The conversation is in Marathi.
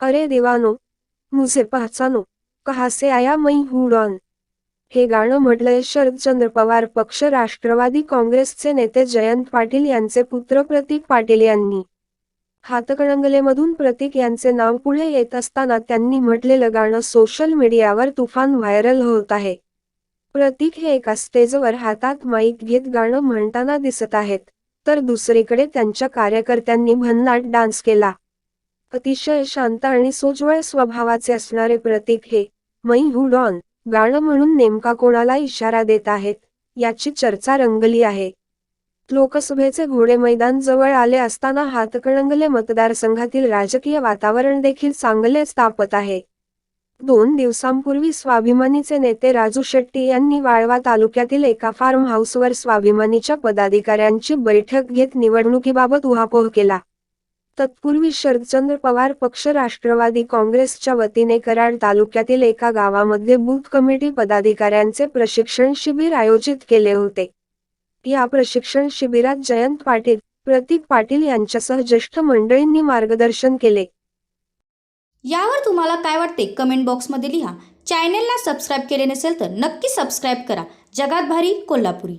अरे देवानो मुझे पहचानो कहा से आया मई हुडॉन डॉन? हे गाणं म्हटलंय शरदचंद्र पवार पक्ष राष्ट्रवादी काँग्रेसचे नेते जयंत पाटील यांचे पुत्र प्रतीक पाटील यांनी. हातकणंगलेमधून प्रतीक यांचे नाव पुढे येत असताना त्यांनी म्हटलेलं गाणं सोशल मीडियावर तुफान व्हायरल होत आहे. प्रतीक हे एका स्टेजवर हातात माईक घेत गाणं म्हणताना दिसत आहेत तर दुसरीकडे त्यांच्या कार्यकर्त्यांनी भन्नाट डान्स केला. अतिशय शांत आणि सोज्वळ स्वभावाचे असणारे प्रतीक हे मै हू डॉन गाणं म्हणून नेमका कोणाला इशारा देत आहेत याची चर्चा रंगली आहे. लोकसभेचे घोडे मैदान जवळ आले असताना हातकणंगले मतदारसंघातील राजकीय वातावरण देखील चांगलेच तापत आहे. दोन दिवसांपूर्वी स्वाभिमानीचे नेते राजू शेट्टी यांनी वाळवा तालुक्यातील एका फार्म हाऊसवर स्वाभिमानीच्या पदाधिकाऱ्यांची बैठक घेत निवडणुकीबाबत उहापोह केला. तत्पूर्वी शरदचंद्र पवार पक्ष राष्ट्रवादी काँग्रेसच्या वतीने कराड तालुक्यातील एका गावामध्ये बूथ कमिटी पदाधिकाऱ्यांचे प्रशिक्षण शिबिर आयोजित केले होते. या प्रशिक्षण शिबिरात जयंत पाटील प्रतीक पाटील यांच्यासह ज्येष्ठ मंडळींनी मार्गदर्शन केले. यावर तुम्हाला काय वाटते कमेंट बॉक्समध्ये लिहा. चॅनेलला सबस्क्राईब केले नसेल तर नक्की सबस्क्राईब करा. जगात भारी कोल्हापुरी.